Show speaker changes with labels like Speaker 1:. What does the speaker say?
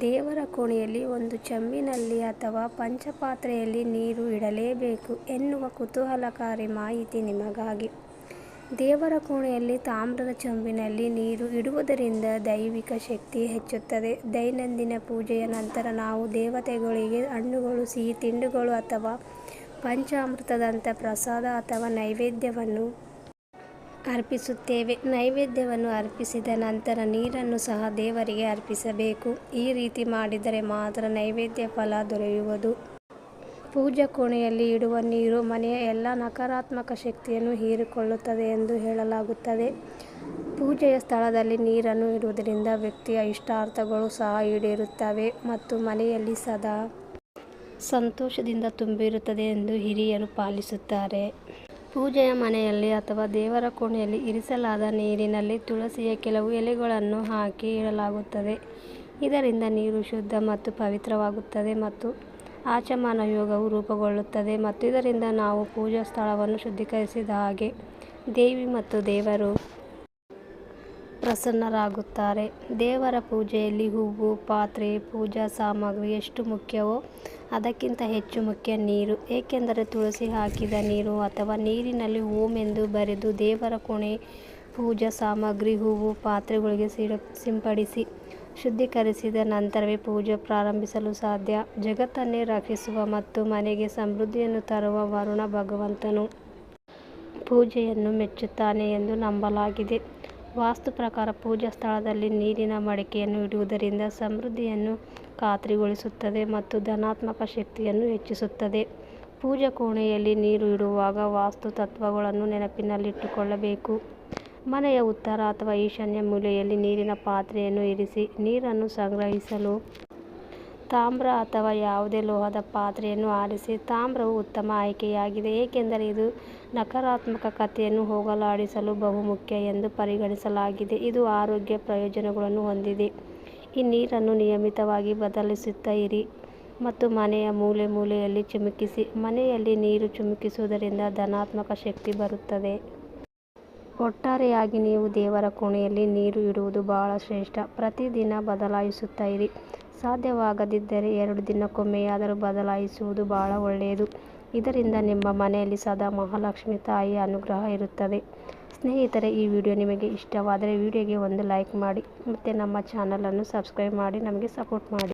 Speaker 1: ದೇವರ ಕೋಣೆಯಲ್ಲಿ ಒಂದು ಚೊಂಬಿನಲ್ಲಿ ಅಥವಾ ಪಂಚಪಾತ್ರೆಯಲ್ಲಿ ನೀರು ಇಡಲೇಬೇಕು ಎನ್ನುವ ಕುತೂಹಲಕಾರಿ ಮಾಹಿತಿ ನಿಮಗಾಗಿ. ದೇವರ ಕೋಣೆಯಲ್ಲಿ ತಾಮ್ರದ ಚೊಂಬಿನಲ್ಲಿ ನೀರು ಇಡುವುದರಿಂದ ದೈವಿಕ ಶಕ್ತಿ ಹೆಚ್ಚುತ್ತದೆ. ದೈನಂದಿನ ಪೂಜೆಯ ನಂತರ ನಾವು ದೇವತೆಗಳಿಗೆ ಹಣ್ಣುಗಳು, ಸಿಹಿ ತಿಂಡಿಗಳು ಅಥವಾ ಪಂಚಾಮೃತದಂಥ ಪ್ರಸಾದ ಅಥವಾ ನೈವೇದ್ಯವನ್ನು ಅರ್ಪಿಸುತ್ತೇವೆ. ನೈವೇದ್ಯವನ್ನು ಅರ್ಪಿಸಿದ ನಂತರ ನೀರನ್ನು ಸಹ ದೇವರಿಗೆ ಅರ್ಪಿಸಬೇಕು. ಈ ರೀತಿ ಮಾಡಿದರೆ ಮಾತ್ರ ನೈವೇದ್ಯ ಫಲ ದೊರೆಯುವುದು. ಪೂಜಾ ಕೋಣೆಯಲ್ಲಿ ಇಡುವ ನೀರು ಮನೆಯ ಎಲ್ಲ ನಕಾರಾತ್ಮಕ ಶಕ್ತಿಯನ್ನು ಹೀರಿಕೊಳ್ಳುತ್ತದೆ ಎಂದು ಹೇಳಲಾಗುತ್ತದೆ. ಪೂಜೆಯ ಸ್ಥಳದಲ್ಲಿ ನೀರನ್ನು ಇಡುವುದರಿಂದ ವ್ಯಕ್ತಿಯ ಇಷ್ಟಾರ್ಥಗಳು ಸಹ ಈಡೇರುತ್ತವೆ ಮತ್ತು ಮನೆಯಲ್ಲಿ ಸದಾ ಸಂತೋಷದಿಂದ ತುಂಬಿರುತ್ತದೆ ಎಂದು ಹಿರಿಯರು ಪಾಲಿಸುತ್ತಾರೆ. ಪೂಜೆಯ ಮನೆಯಲ್ಲಿ ಅಥವಾ ದೇವರ ಕೋಣೆಯಲ್ಲಿ ಇರಿಸಲಾದ ನೀರಿನಲ್ಲಿ ತುಳಸಿಯ ಕೆಲವು ಎಲೆಗಳನ್ನು ಹಾಕಿ ಇಡಲಾಗುತ್ತದೆ. ಇದರಿಂದ ನೀರು ಶುದ್ಧ ಮತ್ತು ಪವಿತ್ರವಾಗುತ್ತದೆ ಮತ್ತು ಆಚಮನ ಯೋಗವು ರೂಪುಗೊಳ್ಳುತ್ತದೆ ಮತ್ತು ಇದರಿಂದ ನಾವು ಪೂಜಾ ಸ್ಥಳವನ್ನು ಶುದ್ಧೀಕರಿಸಿದ ಹಾಗೆ ದೇವಿ ಮತ್ತು ದೇವರು ಪ್ರಸನ್ನರಾಗುತ್ತಾರೆ. ದೇವರ ಪೂಜೆಯಲ್ಲಿ ಹೂವು, ಪಾತ್ರೆ, ಪೂಜಾ ಸಾಮಗ್ರಿ ಎಷ್ಟು ಮುಖ್ಯವೋ ಅದಕ್ಕಿಂತ ಹೆಚ್ಚು ಮುಖ್ಯ ನೀರು. ಏಕೆಂದರೆ ತುಳಸಿ ಹಾಕಿದ ನೀರು ಅಥವಾ ನೀರಿನಲ್ಲಿ ಓಂ ಎಂದು ಬರೆದು ದೇವರ ಕೋಣೆ ಪೂಜಾ ಸಾಮಗ್ರಿ, ಹೂವು, ಪಾತ್ರೆಗಳಿಗೆ ಸಿಂಪಡಿಸಿ ಶುದ್ಧೀಕರಿಸಿದ ನಂತರವೇ ಪೂಜೆ ಪ್ರಾರಂಭಿಸಲು ಸಾಧ್ಯ. ಜಗತ್ತನ್ನೇ ರಕ್ಷಿಸುವ ಮತ್ತು ಮನೆಗೆ ಸಮೃದ್ಧಿಯನ್ನು ತರುವ ವರುಣ ಭಗವಂತನು ಪೂಜೆಯನ್ನು ಮೆಚ್ಚುತ್ತಾನೆ ಎಂದು ನಂಬಲಾಗಿದೆ. ವಾಸ್ತು ಪ್ರಕಾರ ಪೂಜಾ ಸ್ಥಳದಲ್ಲಿ ನೀರಿನ ಮಡಿಕೆಯನ್ನು ಇಡುವುದರಿಂದ ಸಮೃದ್ಧಿಯನ್ನು ಖಾತ್ರಿಗೊಳಿಸುತ್ತದೆ ಮತ್ತು ಧನಾತ್ಮಕ ಶಕ್ತಿಯನ್ನು ಹೆಚ್ಚಿಸುತ್ತದೆ. ಪೂಜಾ ಕೋಣೆಯಲ್ಲಿ ನೀರು ಇಡುವಾಗ ವಾಸ್ತು ತತ್ವಗಳನ್ನು ನೆನಪಿನಲ್ಲಿಟ್ಟುಕೊಳ್ಳಬೇಕು. ಮನೆಯ ಉತ್ತರ ಅಥವಾ ಈಶಾನ್ಯ ಮೂಲೆಯಲ್ಲಿ ನೀರಿನ ಪಾತ್ರೆಯನ್ನು ಇರಿಸಿ. ನೀರನ್ನು ಸಂಗ್ರಹಿಸಲು ತಾಮ್ರ ಅಥವಾ ಯಾವುದೇ ಲೋಹದ ಪಾತ್ರೆಯನ್ನು ಆರಿಸಿ. ತಾಮ್ರವು ಉತ್ತಮ ಆಯ್ಕೆಯಾಗಿದೆ, ಏಕೆಂದರೆ ಇದು ನಕಾರಾತ್ಮಕ ಕಥೆಯನ್ನು ಹೋಗಲಾಡಿಸಲು ಬಹುಮುಖ್ಯ ಎಂದು ಪರಿಗಣಿಸಲಾಗಿದೆ. ಇದು ಆರೋಗ್ಯ ಪ್ರಯೋಜನಗಳನ್ನು ಹೊಂದಿದೆ. ಈ ನೀರನ್ನು ನಿಯಮಿತವಾಗಿ ಬದಲಿಸುತ್ತಾ ಇರಿ ಮತ್ತು ಮನೆಯ ಮೂಲೆ ಮೂಲೆಯಲ್ಲಿ ಚಿಮುಕಿಸಿ. ಮನೆಯಲ್ಲಿ ನೀರು ಚಿಮುಕಿಸುವುದರಿಂದ ಧನಾತ್ಮಕ ಶಕ್ತಿ ಬರುತ್ತದೆ. ಒಟ್ಟಾರೆಯಾಗಿ ನೀವು ದೇವರ ಕೋಣೆಯಲ್ಲಿ ನೀರು ಇಡುವುದು ಬಹಳ ಶ್ರೇಷ್ಠ. ಪ್ರತಿದಿನ ಬದಲಾಯಿಸುತ್ತಾ ಇರಿ. ಸಾಧ್ಯವಾಗದಿದ್ದರೆ ಎರಡು ದಿನಕ್ಕೊಮ್ಮೆಯಾದರೂ ಬದಲಾಯಿಸುವುದು ಬಹಳ ಒಳ್ಳೆಯದು. ಇದರಿಂದ ನಿಮ್ಮ ಮನೆಯಲ್ಲಿ ಸದಾ ಮಹಾಲಕ್ಷ್ಮಿ ತಾಯಿಯ ಅನುಗ್ರಹ ಇರುತ್ತದೆ. ಸ್ನೇಹಿತರೆ, ಈ ವಿಡಿಯೋ ನಿಮಗೆ ಇಷ್ಟವಾದರೆ ವಿಡಿಯೋಗೆ ಒಂದು ಲೈಕ್ ಮಾಡಿ, ಮತ್ತೆ ನಮ್ಮ ಚಾನಲನ್ನು ಸಬ್ಸ್ಕ್ರೈಬ್ ಮಾಡಿ, ನಮಗೆ ಸಪೋರ್ಟ್ ಮಾಡಿ.